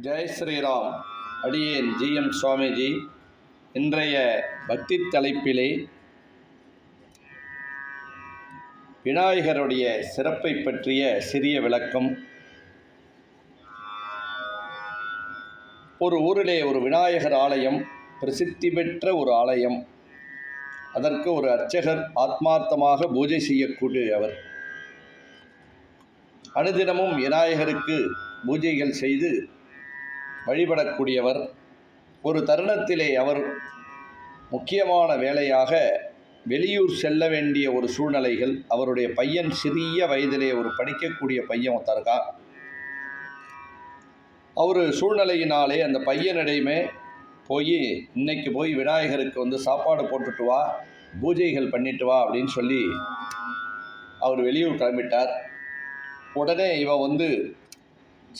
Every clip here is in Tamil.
ஜெய் ஸ்ரீராம். அடியேன் ஜிஎம் சுவாமிஜி. இன்றைய பக்தி தலைப்பிலே விநாயகருடைய சிறப்பை பற்றிய சிறிய விளக்கம். ஒரு ஊரிலே ஒரு விநாயகர் ஆலயம் பிரசித்தி பெற்ற ஒரு ஆலயம். அதற்கு ஒரு அர்ச்சகர் ஆத்மார்த்தமாக பூஜை செய்யக்கூடியவர் அனுதினமும் விநாயகருக்கு பூஜைகள் செய்து வழிபடக்கூடியவர் ஒரு தருணத்திலே அவர் முக்கியமான வேலையாக வெளியூர் செல்ல வேண்டிய ஒரு சூழ்நிலைகள் அவருடைய பையன் சிறிய வயதிலே ஒரு படிக்கக்கூடிய பையன் ஒருத்தருக்கா அவர் சூழ்நிலையினாலே அந்த பையனிடையுமே போய் இன்னைக்கு போய் விநாயகருக்கு வந்து சாப்பாடு போட்டுட்டு வா பூஜைகள் பண்ணிட்டு வா அப்படின்னு சொல்லி அவர் வெளியூர் கிளம்பிட்டார். உடனே இவன் வந்து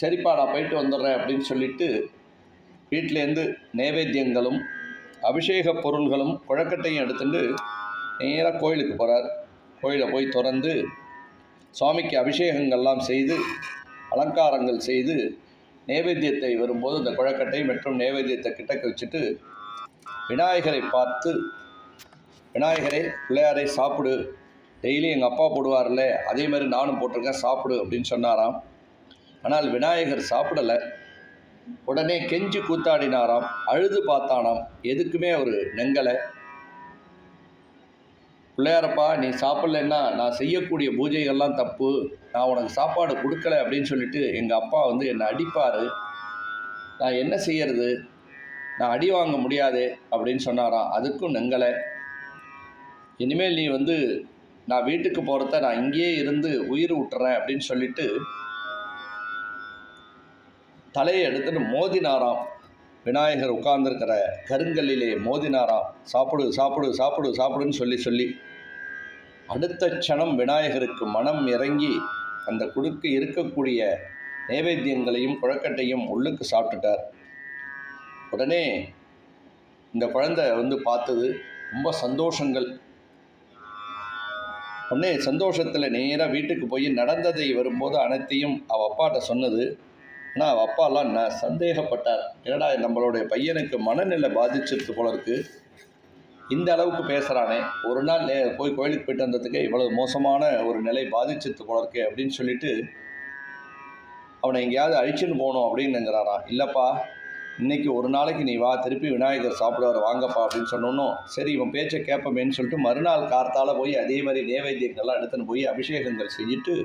சரிப்பா நான் போயிட்டு வந்துடுறேன் அப்படின்னு சொல்லிட்டு வீட்டிலேருந்து நைவேத்தியங்களும் அபிஷேக பொருள்களும் குழக்கட்டையும் எடுத்துட்டு நேராக கோயிலுக்கு போகிறார் கோயிலை போய் திறந்து சுவாமிக்கு அபிஷேகங்கள்லாம் செய்து அலங்காரங்கள் செய்து நைவேத்தியத்தை வரும்போது இந்த குழக்கட்டை மற்றும் நைவேத்தியத்தை கிட்டக்க வச்சுட்டு விநாயகரை பார்த்து விநாயகரை பிள்ளையாரை சாப்பிடு. டெய்லி எங்கள் அப்பா போடுவார்ல அதே மாதிரி நானும் போட்டிருக்கேன் சாப்பிடு அப்படின்னு சொன்னாராம். ஆனால் விநாயகர் சாப்பிடலை. உடனே கெஞ்சி கூத்தாடினாராம். அழுது பார்த்தானாம். எதுக்குமே அவர் நெங்கலை. பிள்ளையாரப்பா நீ சாப்பிட்லன்னா நான் செய்யக்கூடிய பூஜைகள்லாம் தப்பு. நான் உனக்கு சாப்பாடு கொடுக்கல அப்படின்னு சொல்லிட்டு எங்கள் அப்பா வந்து என்னை அடிப்பார். நான் என்ன செய்யறது? நான் அடி வாங்க முடியாது அப்படின்னு சொன்னாராம். அதுக்கும் நெங்கலை. இனிமேல் நீ வந்து நான் வீட்டுக்கு போகிறத நான் இங்கேயே இருந்து உயிர் விட்டுறேன் அப்படின்னு சொல்லிட்டு தலையை எடுத்துட்டு மோதினாராம். விநாயகர் உட்கார்ந்துருக்கிற கருங்கல்லிலே மோதினாராம். சாப்பிடு சாப்பிடு சாப்பிடு சாப்பிடுன்னு சொல்லி சொல்லி. அடுத்த க்ஷணம் விநாயகருக்கு மனம் இறங்கி அந்த குடுக்கு இருக்கக்கூடிய நைவேத்தியங்களையும் குழக்கட்டையும் உள்ளுக்கு சாப்பிட்டுட்டார். உடனே இந்த குழந்தை வந்து பார்த்தது ரொம்ப சந்தோஷங்கள். உடனே சந்தோஷத்தில் நேராக வீட்டுக்கு போய் நடந்ததை வரும்போது அனைத்தையும் அவள் அப்பாட்ட சொன்னது ஆனால் அவள் அப்பாலாம் ந சந்தேகப்பட்டார். என்னடா நம்மளுடைய பையனுக்கு மனநிலை பாதிச்சிருக்கு போல இருக்கு இந்த அளவுக்கு பேசுகிறானே ஒரு நாள் நே போய் கோயிலுக்கு போயிட்டு வந்ததுக்கே இவ்வளவு மோசமான ஒரு நிலை பாதிச்சிருக்கு போல இருக்கே அப்படின்னு சொல்லிட்டு அவனை எங்கேயாவது அழிச்சுன்னு போகணும் அப்படின்னுங்கிறாராம் இல்லைப்பா இன்னைக்கு ஒரு நாளைக்கு நீ வா திருப்பி விநாயகர் சாப்பிடுவார் வாங்கப்பா அப்படின்னு சொன்னோன்னும் சரி இவன் பேச்சை கேட்பமேன்னு சொல்லிட்டு மறுநாள் கார்த்தால போய் அதே மாதிரி நேவேத்தியங்கள்லாம் எடுத்துன்னு போய் அபிஷேகங்கள் செஞ்சுட்டு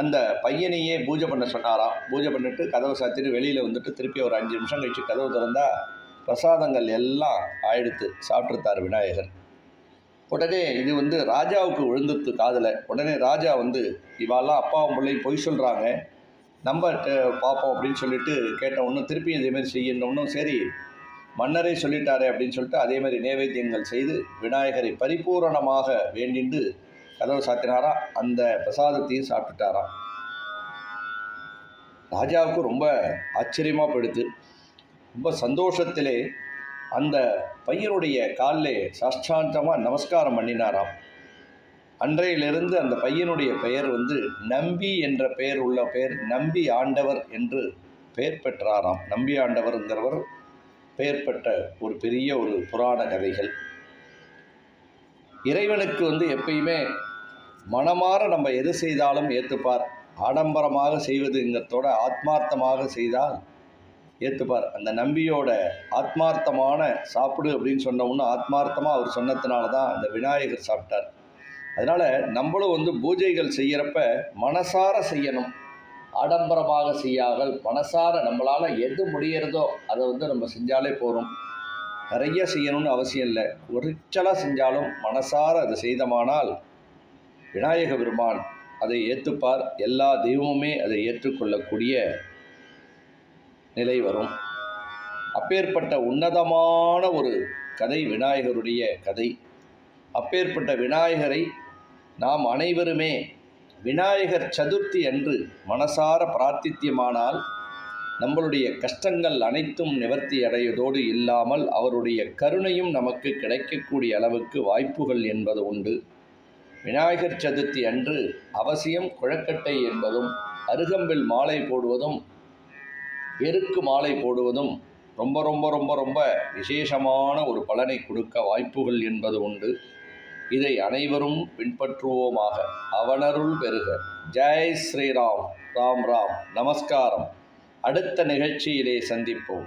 அந்த பையனையே பூஜை பண்ண சொன்னாராம். பூஜை பண்ணிட்டு கதவை சாத்திட்டு வெளியில் வந்துட்டு திருப்பி ஒரு அஞ்சு நிமிஷம் கழிச்சு கதவு திறந்தால் பிரசாதங்கள் எல்லாம் ஆயிடுத்து சாப்பிட்ருத்தார் விநாயகர். உடனே இது வந்து ராஜாவுக்கு விழுந்துருத்து காதில். உடனே ராஜா வந்து இவாலாம் அப்பாவும் பிள்ளையும் பொய் சொல்கிறாங்க நம்ம ட- பார்ப்போம் அப்படின்னு சொல்லிட்டு கேட்ட ஒன்றும் திருப்பி இதேமாரி செய்யணும்னும் சரி மன்னரே சொல்லிட்டாரே அப்படின்னு சொல்லிட்டு அதே மாதிரி நேவேத்தியங்கள் செய்து விநாயகரை பரிபூரணமாக வேண்டிண்டு கதவை சாத்தினாராம் அந்த பிரசாதத்தையும் சாப்பிட்டுட்டாராம் ராஜாவுக்கு ரொம்ப ஆச்சரியமாக போயிடுது. ரொம்ப சந்தோஷத்திலே அந்த பையனுடைய காலில் சாஷ்டாந்தமாக நமஸ்காரம் பண்ணினாராம். அன்றையிலிருந்து அந்த பையனுடைய பெயர் வந்து நம்பி என்ற பெயர் உள்ள பெயர் நம்பி ஆண்டவர் என்று பெயர் பெற்றாராம். நம்பி ஆண்டவர்ங்கிறவர் பெயர் பெற்ற ஒரு பெரிய ஒரு புராண கதைகள். இறைவனுக்கு வந்து எப்பயுமே மனமாற நம்ம எது செய்தாலும் ஏற்றுப்பார் ஆடம்பரமாக செய்வதுங்கிறதோட ஆத்மார்த்தமாக செய்தால் ஏற்றுப்பார் அந்த நம்பியோட ஆத்மார்த்தமான சாப்பிடு அப்படின்னு சொன்ன ஒன்று ஆத்மார்த்தமாக அவர் சொன்னதுனால தான் அந்த விநாயகர் சாப்பிட்டார். அதனால் நம்மளும் வந்து பூஜைகள் செய்கிறப்ப மனசார செய்யணும். ஆடம்பரமாக செய்யாமல் மனசார நம்மளால் எது முடிகிறதோ அதை வந்து நம்ம செஞ்சாலே போதும். நிறைய செய்யணும்னு அவசியம் இல்லை. ஒரிச்சலாக செஞ்சாலும் மனசார அது செய்தமானால் விநாயக பெருமான் அதை ஏற்றுப்பார் எல்லா தெய்வமுமே அதை ஏற்றுக்கொள்ளக்கூடிய நிலை வரும். அப்பேற்பட்ட உன்னதமான ஒரு கதை விநாயகருடைய கதை. அப்பேற்பட்ட விநாயகரை நாம் அனைவருமே விநாயகர் சதுர்த்தி அன்று மனசார பிரார்த்தித்தியமானால் நம்மளுடைய கஷ்டங்கள் அனைத்தும் நிவர்த்தி அடைவதோடு இல்லாமல் அவருடைய கருணையும் நமக்கு கிடைக்கக்கூடிய அளவுக்கு வாய்ப்புகள் என்பது உண்டு. விநாயகர் சதுர்த்தி அன்று அவசியம் குழக்கட்டை என்பதும் அருகம்பில் மாலை போடுவதும் எருக்கு மாலை போடுவதும் ரொம்ப ரொம்ப ரொம்ப ரொம்ப விசேஷமான ஒரு பலனை கொடுக்க வாய்ப்புகள் என்பது உண்டு. இதை அனைவரும் பின்பற்றுவோமாக. அவனருள் பெறுக ஜெய் ஸ்ரீராம். ராம் ராம். நமஸ்காரம். அடுத்த நிகழ்ச்சியிலே சந்திப்போம்.